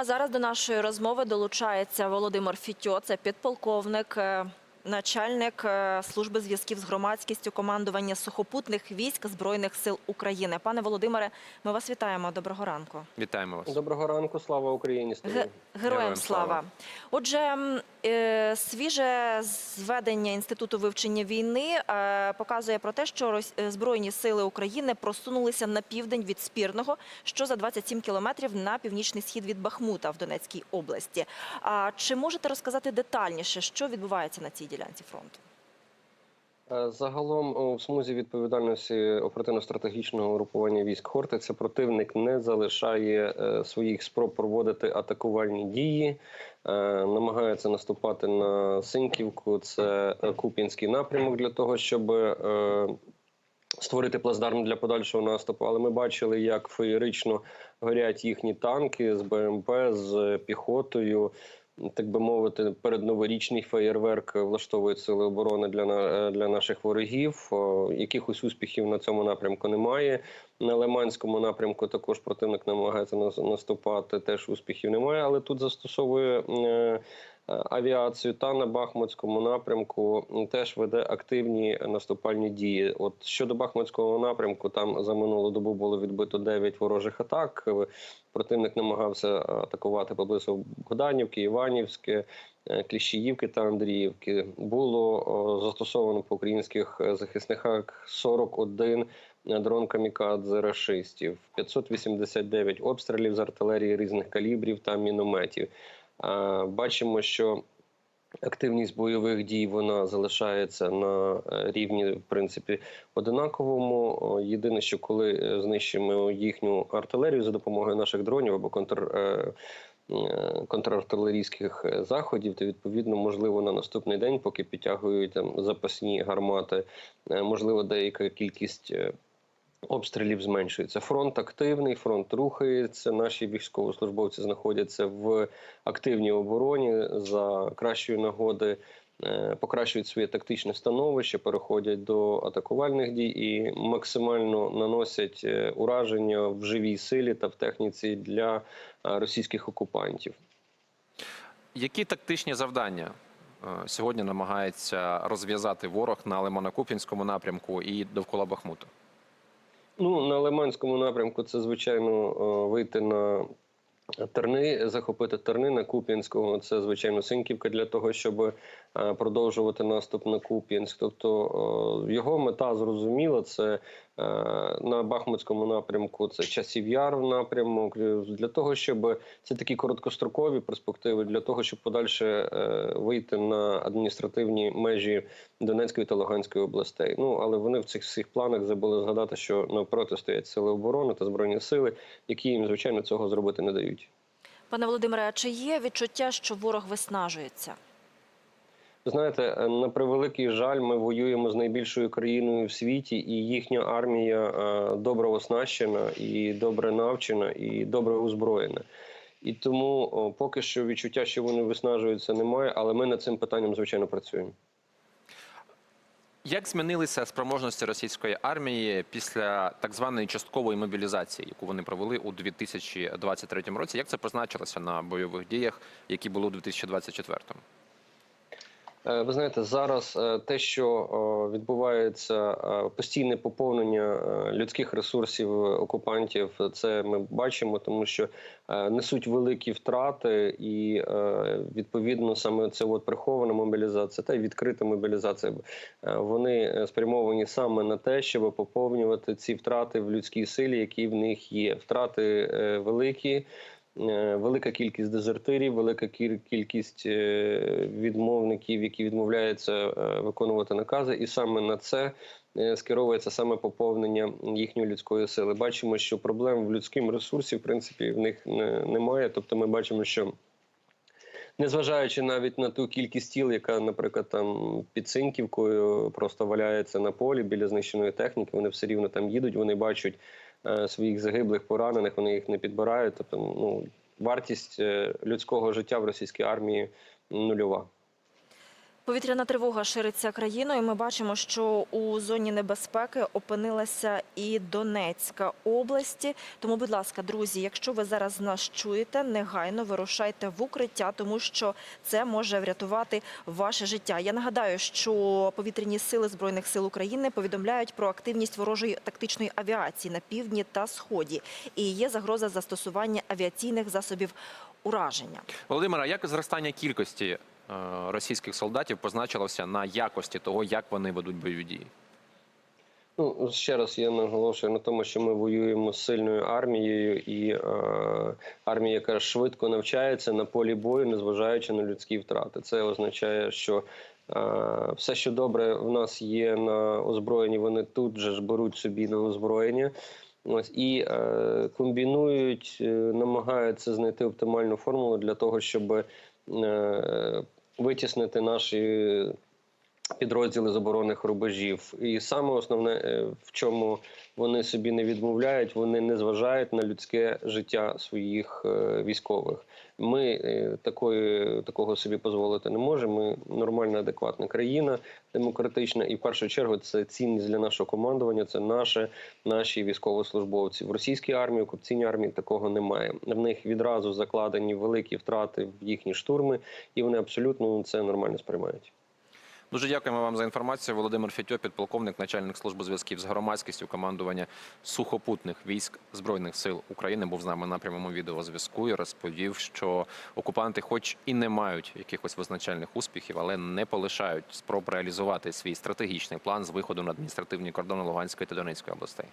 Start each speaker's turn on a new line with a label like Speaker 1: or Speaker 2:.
Speaker 1: А зараз до нашої розмови долучається Володимир Фітьо, це підполковник, е, начальник е, служби зв'язків з громадськістю командування сухопутних військ Збройних сил України. Пане Володимире, ми вас вітаємо. Доброго ранку.
Speaker 2: Вітаємо вас.
Speaker 3: Доброго ранку, слава Україні!
Speaker 1: Героям
Speaker 2: Героям
Speaker 1: слава.
Speaker 2: слава.
Speaker 1: Отже, е, свіже зведення інституту вивчення війни е, показує про те, що збройні сили України просунулися на південь від спірного, що за 27 кілометрів на північний схід від Бахмута в Донецькій області. А чи можете розказати детальніше, що відбувається на цій ділянці фронту?
Speaker 3: Е, Загалом в смузі відповідальності оперативно-стратегічного групування військ Хортиця противник не залишає е, своїх спроб проводити атакувальні дії, е, намагається наступати на Синьківку. Це Куп'янський напрямок для того, щоб створити плацдарм для подальшого наступу. Але ми бачили, як феєрично горять їхні танки з БМП, з піхотою. Так би мовити, передноворічний феєрверк влаштовують сили оборони для для наших ворогів. Якихось успіхів на цьому напрямку немає. На Лиманському напрямку також противник намагається наступати. Теж успіхів немає, але тут застосовує е, авіацію та на Бахмутському напрямку теж веде активні наступальні дії. От щодо Бахмутського напрямку, там за минулу добу було відбито 9 ворожих атак. Е, Противник намагався атакувати поблизу Богданівки, Іванівське, е, Кліщіївки та Андріївки. Було застосовано по українських е, захисниках 41 дрон камікадзе рашистів, 589 обстрілів з артилерії різних калібрів та мінометів. Бачимо, що активність бойових дій вона залишається на е, рівні, в принципі, одинаковому. Єдине, що коли е, знищимо їхню артилерію за допомогою наших дронів або контр. е, Контрартилерійських заходів, то відповідно можливо на наступний день, поки підтягують там запасні гармати, можливо, деяка кількість обстрілів зменшується. Фронт активний, фронт рухається. Наші військовослужбовці знаходяться в активній обороні за кращої нагоди. е, Покращують своє тактичне становище, переходять до атакувальних дій і максимально наносять е, ураження в живій силі та в техніці для е, російських окупантів.
Speaker 2: Які тактичні завдання сьогодні намагається розв'язати ворог на Лимано-Куп'янському напрямку і довкола Бахмуту?
Speaker 3: Ну, на Лиманському напрямку це, звичайно, е, вийти на Терни, захопити Терни на Куп'янського. Це, звичайно, Синьківка для того, щоб продовжувати наступ на Куп'янськ. Тобто е, його мета зрозуміла. Це е, на Бахмутському напрямку, це часів яр напрямок. е, Для того, щоб це такі короткострокові перспективи, для того, щоб подальше е, вийти на адміністративні межі Донецької та Луганської областей. Ну але вони в цих всіх планах забули згадати, що навпроти стоять сили оборони та збройні сили, які їм звичайно цього зробити не дають.
Speaker 1: Пане Володимире, а чи є відчуття, що ворог виснажується?
Speaker 3: Ви Знаєте, е, на превеликий жаль, ми воюємо з найбільшою країною в світі, і їхня армія е, добре оснащена, і добре навчена, і добре озброєна. І тому поки що відчуття, що вони виснажуються, немає. Але ми над цим питанням звичайно працюємо.
Speaker 2: Як змінилися спроможності російської армії після так званої часткової мобілізації, яку вони провели у 2023 році? Як це позначилося на бойових діях, які були у 2024?
Speaker 3: Е, Ви знаєте, зараз е, те, що відбувається е, постійне поповнення людських ресурсів окупантів, це ми бачимо, тому що несуть великі втрати, і відповідно саме це от прихована мобілізація та й відкрита мобілізація. Вони спрямовані саме на те, щоб поповнювати ці втрати в людській силі, які в них є. Втрати великі. Е, Велика кількість дезертирів, велика кількість е, відмовників, які відмовляються е, виконувати накази, і саме на це скеровується саме поповнення їхньої людської сили. Бачимо, що проблем в людському ресурсі в принципі в них немає. Тобто, ми бачимо, що Незважаючи навіть на ту кількість тіл, яка, наприклад, там під Синьківкою просто валяється на полі біля знищеної техніки, вони все рівно там їдуть, вони бачать своїх загиблих, поранених, вони їх не підбирають. Тобто, ну вартість е, людського життя в російській армії нульова.
Speaker 1: Повітряна тривога шириться країною. Ми бачимо, що у зоні небезпеки опинилася і Донецька області. Тому, будь ласка, друзі, якщо ви зараз нас чуєте, негайно вирушайте в укриття, тому що це може врятувати ваше життя. Я нагадаю, що повітряні сили збройних сил України повідомляють про активність ворожої тактичної авіації на півдні та сході, і є загроза застосування авіаційних засобів ураження.
Speaker 2: Володимира, як зростання кількості російських солдатів позначилося на якості того, як вони ведуть бойові дії?
Speaker 3: Ну, ще раз я наголошую на тому, що ми воюємо з сильною армією, і е, армія, яка швидко навчається на полі бою, незважаючи на людські втрати. Це означає, що е, все, що добре в нас є на озброєнні, вони тут же ж беруть собі на озброєння. Ось і е, комбінують, е, намагаються знайти оптимальну формулу для того, щоб е, витіснити наші підрозділи з оборонних рубежів. І саме основне, е, в чому вони собі не відмовляють, вони не зважають на людське життя своїх е, військових. Ми е, такої такого собі дозволити не можемо. Ми нормальна, адекватна країна, демократична, і в першу чергу це цінність для нашого командування. Це наше, наші військовослужбовці в російській армії, окупаційній армії такого немає. В них відразу закладені великі втрати в їхні штурми, і вони абсолютно це нормально сприймають.
Speaker 2: Дуже дякуємо вам за інформацію. Володимир Фітьо, підполковник, начальник служби зв'язків з громадськістю командування сухопутних військ збройних сил України, був з нами на прямому відеозв'язку і розповів, що окупанти, хоч і не мають якихось визначальних успіхів, але не полишають спроб реалізувати свій стратегічний план з виходу на адміністративні кордони Луганської та Донецької областей.